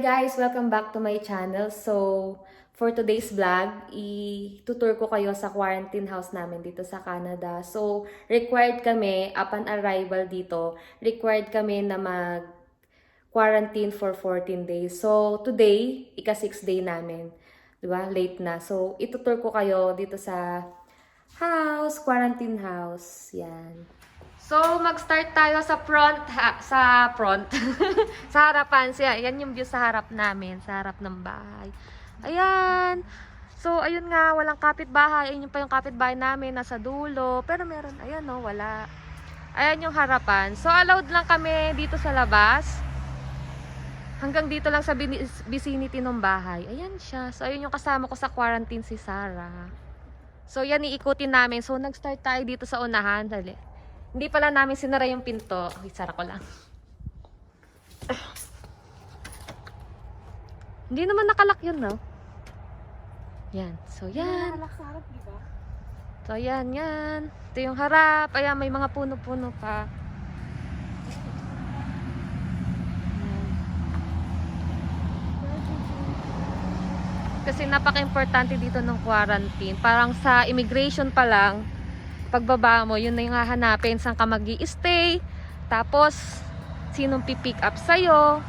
Guys! Welcome back to my channel. So, for today's vlog, i-tutur ko kayo sa quarantine house namin dito sa Canada. So, required kami, upon arrival dito, required kami na mag quarantine for 14 days. So, today, ika 6 day namin. 'Di ba? Late na. So, itutur ko kayo dito sa house, quarantine house. Yan. So, mag-start tayo sa front, ha- sa front, sa harapan. Siya, yan yung view sa harap namin, sa harap ng bahay. Ayan. So, ayun nga, walang kapitbahay. Ayun yung pa yung kapitbahay namin, nasa dulo. Pero meron, ayan no, wala. Ayan yung harapan. So, allowed lang kami dito sa labas. Hanggang dito lang sa vicinity ng bahay. Ayan siya. So, ayun yung kasama ko sa quarantine si Sarah. So, yan iikutin namin. So, nag-start tayo dito sa unahan. Dali. Hindi pala namin sinara yung pinto. Wait, sara ko lang. Hindi naman nakalak yun, no? Yan. So, yan. Nakasarap, di ba? So, yan, yan. Ito yung harap. Ayan, may mga puno-puno pa. Kasi napaka-importante dito ng quarantine. Parang sa immigration pa lang, pagbaba mo, yun na yung hahanapin saan ka mag stay Tapos, sinong pipick up sa'yo.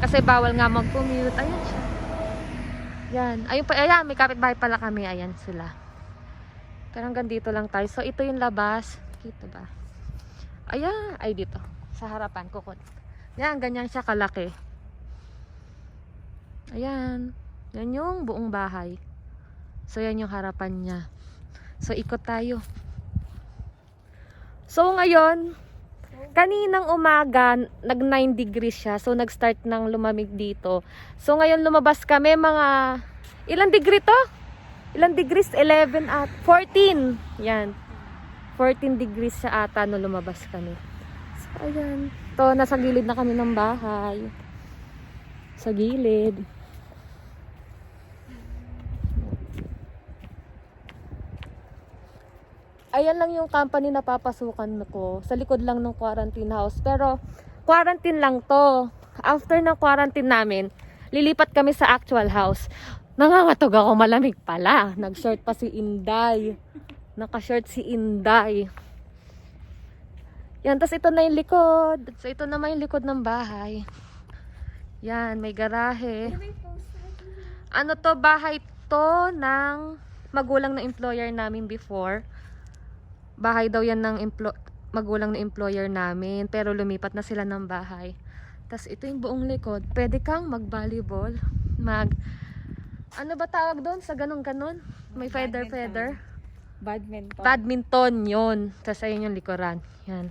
Kasi bawal nga mag-commute. Ayan siya. Yan. Ayun pa, ayan, may kapitbahay pala kami. Ayan sila. Pero hanggang dito lang tayo. So, ito yung labas. Kita ba? Ayan. Ay, dito. Sa harapan ko. Yan, ganyan siya kalaki. Ayan. Yan yung buong bahay. So, yan yung harapan niya. So, ikot tayo. So, ngayon, kaninang umaga, nag 9 degrees siya. So, nag-start ng lumamig dito. So, ngayon lumabas kami mga, ilang degree to? Ilang degrees? 11 at 14. Yan. 14 degrees siya ata no lumabas kami. So, ayan. To, nasa gilid na kami ng bahay. Sa gilid. Ayan lang yung company na papasukan ko. Sa likod lang ng quarantine house. Pero, quarantine lang to. After ng quarantine namin, lilipat kami sa actual house. Nangangatog ako malamig pala. Nag-short pa si Inday. Naka-short si Inday. Yan, tas ito na yung likod. So, ito naman yung likod ng bahay. Yan, may garahe. Ano to, bahay to ng magulang na employer namin before. Bahay daw yan ng magulang na employer namin. Pero lumipat na sila ng bahay. Tapos ito yung buong likod. Pwede kang mag-volleyball. Mag... Ano ba tawag doon? Sa ganun-ganun? May feather-feather? Badminton. Badminton yun. Tapos ayun yung likuran. Yan.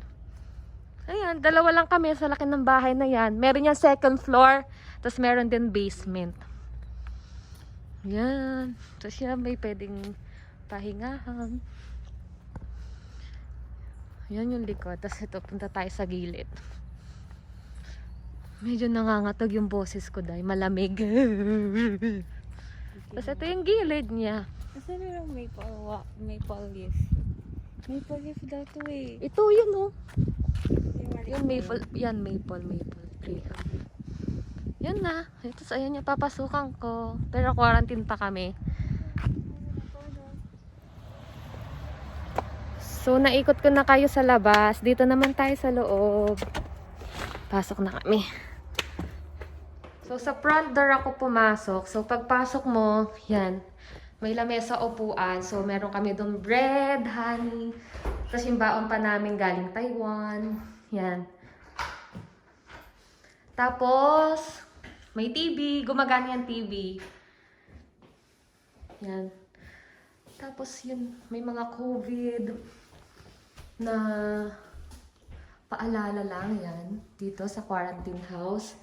Ayan, dalawa lang kami sa laki ng bahay na yan. Meron yan second floor. Tapos meron din basement. Yan. Tapos yan, may pwedeng pahingahan. Yan yung likod. Tapos ito, punta tayo sa gilid. Medyo nangangatog yung boses ko dahil malamig. Tapos ito yung gilid niya. Kasi yung maple, wa, maple leaf. Maple leaf daw to eh. Ito yun oh. Yung maple, yan maple, maple tree. Yan na. Ito sa ayan yung papasukan ko. Pero quarantine pa kami. So, naikot ko na kayo sa labas. Dito naman tayo sa loob. Pasok na kami. So, sa front door ako pumasok. So, pagpasok mo, yan. May lamesa upuan. So, meron kami doon bread, honey. Tapos yung baon pa namin galing Taiwan. Yan. Tapos, may TV. Gumagana yung TV. Yan. Tapos yun, may mga COVID na paalala lang yan dito sa quarantine house.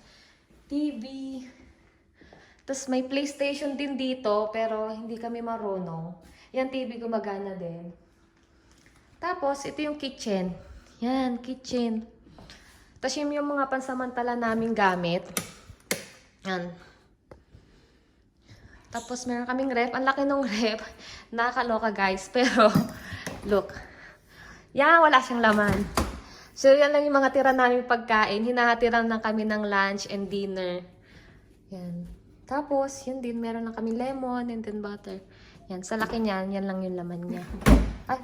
TV. Tapos may PlayStation din dito pero hindi kami marunong. Yan TV gumagana din. Tapos ito yung kitchen. Yan, kitchen. Tapos yung, yung mga pansamantala naming gamit. Yan. Tapos meron kaming ref. Ang laki nung ref. Nakakaloka guys. Pero, look. Yan, wala siyang laman. So, yan lang yung mga tira namin pagkain. Hinahatiran lang kami ng lunch and dinner. Yan. Tapos, yun din, meron lang kami lemon and then butter. Yan, sa laki niyan, yan lang yung laman niya. Ay!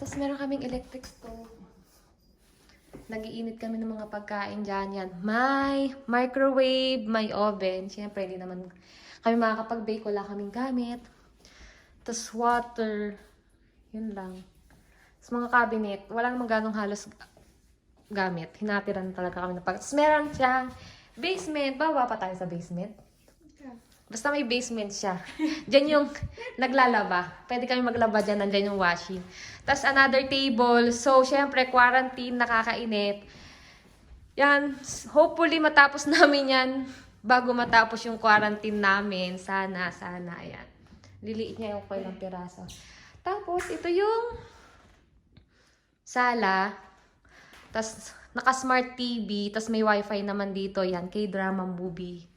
Tapos meron kaming electric stove. Nagiinit kami ng mga pagkain dyan. Yan. May microwave, may oven. Siyempre, hindi naman kami makakapag-bake. Wala kaming gamit. Tapos water. Yun lang. Tapos mga cabinet. Wala namang ganong halos gamit. Hinatiran talaga kami na pag... Tapos meron siyang basement. Bawa pa tayo sa basement. Basta may basement siya. Diyan yung naglalaba. Pwede kami maglaba dyan. Nandyan yung washing. Tapos another table. So, syempre, quarantine, nakakainit. Yan. Hopefully, matapos namin yan bago matapos yung quarantine namin. Sana, sana. Ayan. Liliit niya yung ko ilang piraso. Tapos, ito yung sala. Tapos, naka-smart TV. Tapos, may wifi naman dito. Yan, K-drama movie.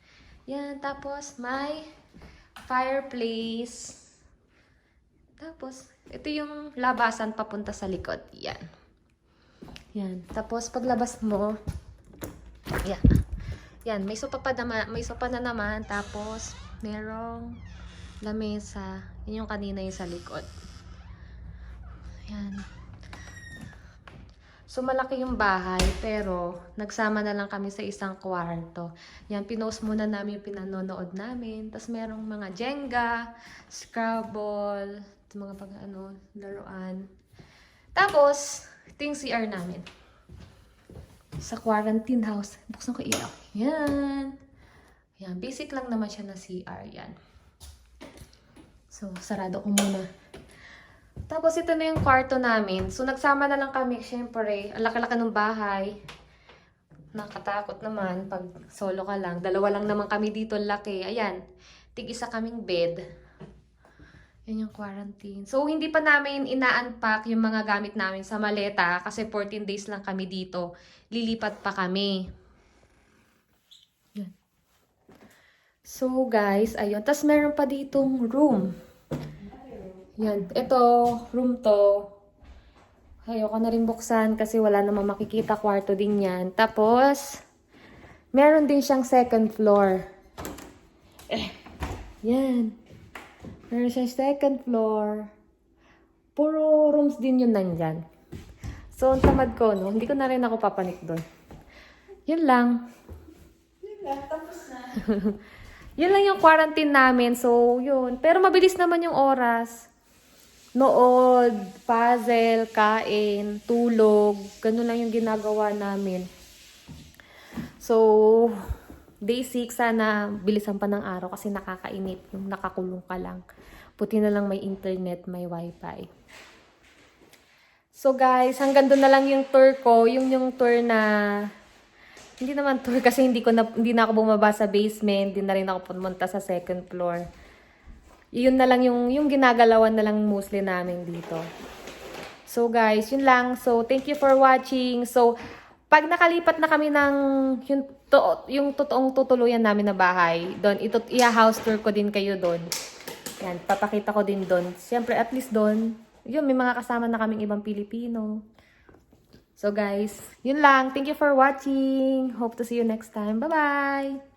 Yan, tapos may fireplace. Tapos, ito yung labasan papunta sa likod. Yan. Yan. Tapos, paglabas mo, yan. Yan, may sopa pa naman, may sopa na naman. Tapos, merong lamesa. Yun yung kanina yung sa likod. Yan. So, malaki yung bahay, pero nagsama na lang kami sa isang kwarto. Yan, pinost muna namin yung pinanonood namin. Tapos, merong mga Jenga, Scrabble, mga pag, ano, laruan. Tapos, yung CR namin. Sa quarantine house. Buksan ko ilaw. Yan. Yan, basic lang naman siya na CR. Yan. So, sarado ko muna. Tapos ito na yung kwarto namin. So nagsama na lang kami, syempre. Ang laki-laki ng bahay. Nakatakot naman pag solo ka lang. Dalawa lang naman kami dito, laki. Ayan, tig-isa kaming bed. Yan yung quarantine. So hindi pa namin ina-unpack yung mga gamit namin sa maleta kasi 14 days lang kami dito. Lilipat pa kami. Yan. So guys, ayun. Tapos meron pa ditong room. Yan. Ito, room to. Ayoko na rin buksan kasi wala namang makikita. Kwarto din yan. Tapos, meron din siyang second floor. Eh, yan. Meron siyang second floor. Puro rooms din yun nandyan. So, ang tamad ko, no? Hindi ko na rin ako papanik doon. Yun lang. Yun lang yung quarantine namin. So, yun. Pero mabilis naman yung oras. Nood, puzzle, kain, tulog. Ganun lang yung ginagawa namin. So, day 6, sana bilisan pa ng araw kasi nakakainip yung nakakulong ka lang. Puti na lang may internet, may wifi. So guys, hanggang doon na lang yung tour ko. Yung yung tour na hindi naman tour kasi hindi ko na hindi na ako bumaba sa basement, hindi na rin ako pumunta sa second floor. Yun na lang yung yung ginagalawan na lang mostly namin dito. So guys, yun lang. So thank you for watching. So pag nakalipat na kami ng yung, to, yung totoong tutuluyan namin na bahay, doon ito i-house tour ko din kayo doon. Yan, papakita ko din doon. Siyempre at least doon, yun may mga kasama na kaming ibang Pilipino. So guys, yun lang. Thank you for watching. Hope to see you next time. Bye-bye!